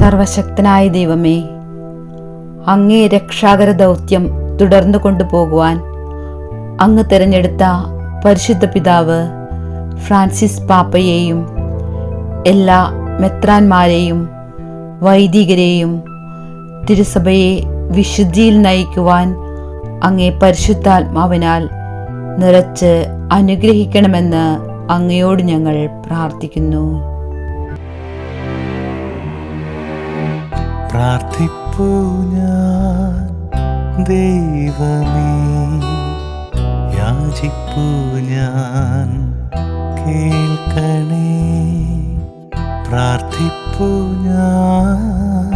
സർവശക്തനായ ദൈവമേ അങ്ങേ രക്ഷാകര ദൗത്യം തുടർന്നു കൊണ്ടുപോകുവാൻ അങ്ങ് തിരഞ്ഞെടുത്ത പരിശുദ്ധ പിതാവ് ഫ്രാൻസിസ് പാപ്പയെയും എല്ലാ മെത്രാന്മാരെയും വൈദികരെയും തിരുസഭയെ വിശുദ്ധിയിൽ നയിക്കുവാൻ അങ്ങേ പരിശുദ്ധാത്മാവിനാൽ നിറച്ച് അനുഗ്രഹിക്കണമെന്ന് അങ്ങയോട് ഞങ്ങൾ പ്രാർത്ഥിക്കുന്നു. പ്രാർത്ഥിപ്പൂ ഞാൻ. ദൈവമേ യാചിപ്പൂ ഞാൻ. കേൾക്കണേ. പ്രാർത്ഥിപ്പൂ ഞാൻ.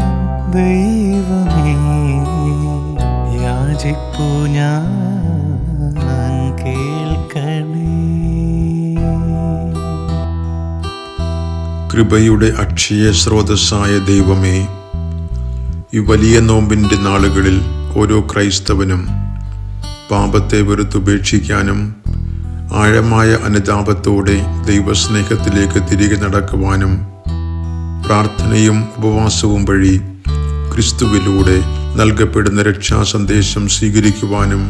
ദൈവമേ യാചിപ്പൂ ഞാൻ. കേൾക്കണേ. കൃപയുടെ അക്ഷയ സ്രോതസ്സായ ദൈവമേ ഈ വലിയ നോമ്പിന്റെ നാളുകളിൽ ഓരോ ക്രൈസ്തവനും പാപത്തെ വെറുത്തുപേക്ഷിക്കാനും ആഴമായ അനുതാപത്തോടെ ദൈവസ്നേഹത്തിലേക്ക് തിരികെ നടക്കുവാനും പ്രാർത്ഥനയും ഉപവാസവും വഴി ക്രിസ്തുവിലൂടെ നൽകപ്പെടുന്ന രക്ഷാ സന്ദേശം സ്വീകരിക്കുവാനും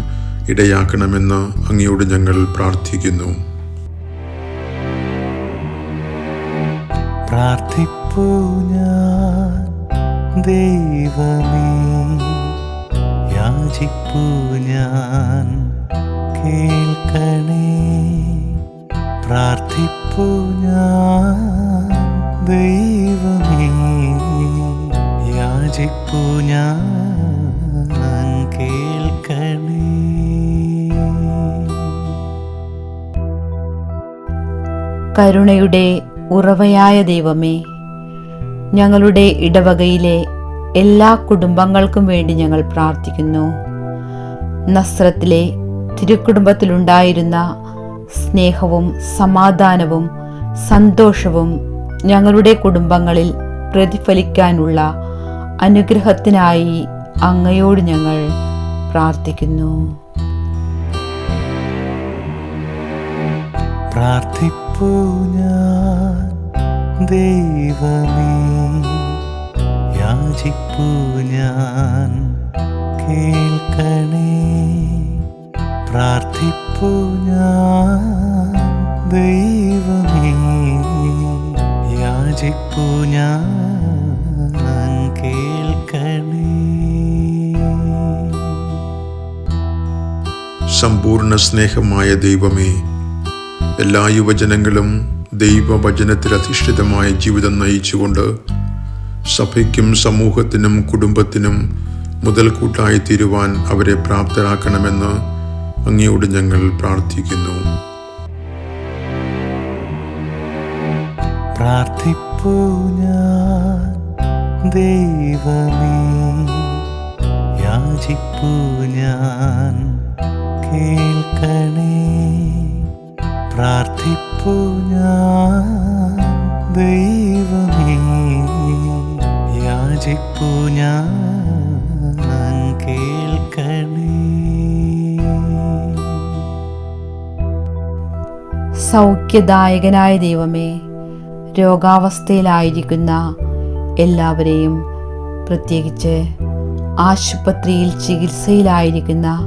ഇടയാക്കണമെന്ന് അങ്ങയോട് ഞങ്ങൾ പ്രാർത്ഥിക്കുന്നു. പ്രാർത്ഥിപ്പൂ ഞാൻ. ദൈവമേ യാചിപ്പു ഞാൻ കേൾക്കണേ. പ്രാർത്ഥിപ്പു ഞാൻ ദൈവമേ യാചിപ്പു ഞാൻ കേൾക്കണേ. കരുണയുടെ ഉറവയായ ദൈവമേ ഞങ്ങളുടെ ഇടവകയിലെ എല്ലാ കുടുംബങ്ങൾക്കും വേണ്ടി ഞങ്ങൾ പ്രാർത്ഥിക്കുന്നു. നസ്രത്തിലെ തിരുക്കുടുംബത്തിലുണ്ടായിരുന്ന സ്നേഹവും സമാധാനവും സന്തോഷവും ഞങ്ങളുടെ കുടുംബങ്ങളിൽ പ്രതിഫലിക്കാനുള്ള അനുഗ്രഹത്തിനായി അങ്ങയോട് ഞങ്ങൾ പ്രാർത്ഥിക്കുന്നു. പ്രാർത്ഥിപ്പൂ ഞാൻ. ദൈവമേ യാചിപ്പൂ ഞാൻ കേൾക്കണേ. പ്രാർത്ഥിപ്പൂ ഞാൻ ദൈവമേ യാചിപ്പൂ ഞാൻ കേൾക്കണേ. സമ്പൂർണ സ്നേഹമായ ദൈവമേ എല്ലാ യുവജനങ്ങളും ദൈവവചനത്തിൽ അധിഷ്ഠിതമായ ജീവിതം നയിച്ചുകൊണ്ട് സഭയ്ക്കും സമൂഹത്തിനും കുടുംബത്തിനും മുതൽക്കൂട്ടായി തീരുവാൻ അവരെ പ്രാപ്തരാക്കണമെന്ന് അങ്ങയോട് ഞങ്ങൾ പ്രാർത്ഥിക്കുന്നു. പ്രാർത്ഥിപ്പൂ ഞാൻ ദൈവമേ യാചിപ്പൂ ഞാൻ കേൾക്കണേ. പ്രാർത്ഥിപ്പൂ ഞാൻ ദൈവമേ. ഞാൻ കേൾക്കണേ. സൗഖ്യദായകനായ ദൈവമേ രോഗാവസ്ഥയിലായിരിക്കുന്ന എല്ലാവരെയും പ്രത്യേകിച്ച് ആശുപത്രിയിൽ ചികിത്സയിലായിരിക്കുന്ന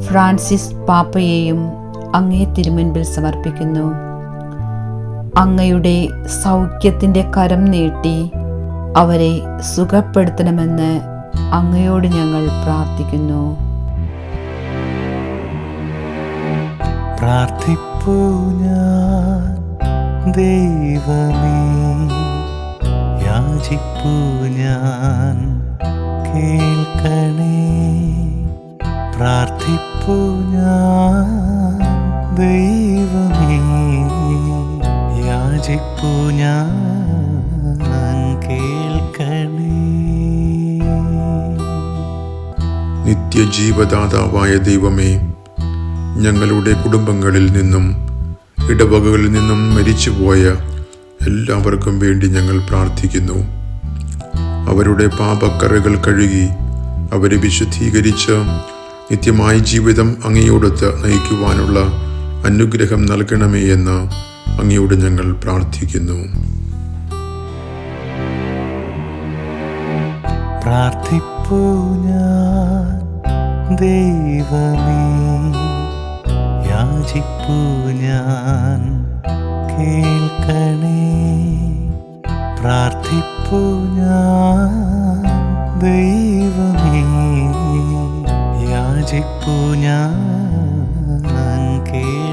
ഫ്രാൻസിസ് പാപ്പയെയും അങ്ങേ തിരുമുൻപിൽ സമർപ്പിക്കുന്നു. അങ്ങയുടെ സൗഖ്യത്തിന്റെ കരം നീട്ടി അവരെ സുഖപ്പെടുത്തണമെന്ന് അങ്ങയോട് ഞങ്ങൾ പ്രാർത്ഥിക്കുന്നു. ദൈവമേ യാചിപ്പൂ ഞാൻ. യാചിപ്പൂ ഞാൻ കേൾക്കണേ. നിത്യജീവദാതാവായ ദൈവമേ ഞങ്ങളുടെ കുടുംബങ്ങളിൽ നിന്നും ഇടവകകളിൽ നിന്നും മരിച്ചുപോയ എല്ലാവർക്കും വേണ്ടി ഞങ്ങൾ പ്രാർത്ഥിക്കുന്നു. അവരുടെ പാപക്കറകൾ കഴുകി അവരെ വിശുദ്ധീകരിച്ച് നിത്യമായ ജീവിതം അങ്ങയോടൊത്ത് നയിക്കുവാനുള്ള അനുഗ്രഹം നൽകണമേ എന്ന് അങ്ങയോട് ഞങ്ങൾ പ്രാർത്ഥിക്കുന്നു. പ്രാർത്ഥിപ്പൂ ഞാൻ ദൈവമേ. യാചിപ്പൂ ഞാൻ കേൾക്കണേ. പ്രാർത്ഥിപ്പൂ ഞാൻ ദൈവമേ. യാചിപ്പൂ ഞാൻ കേൾക്കണേ.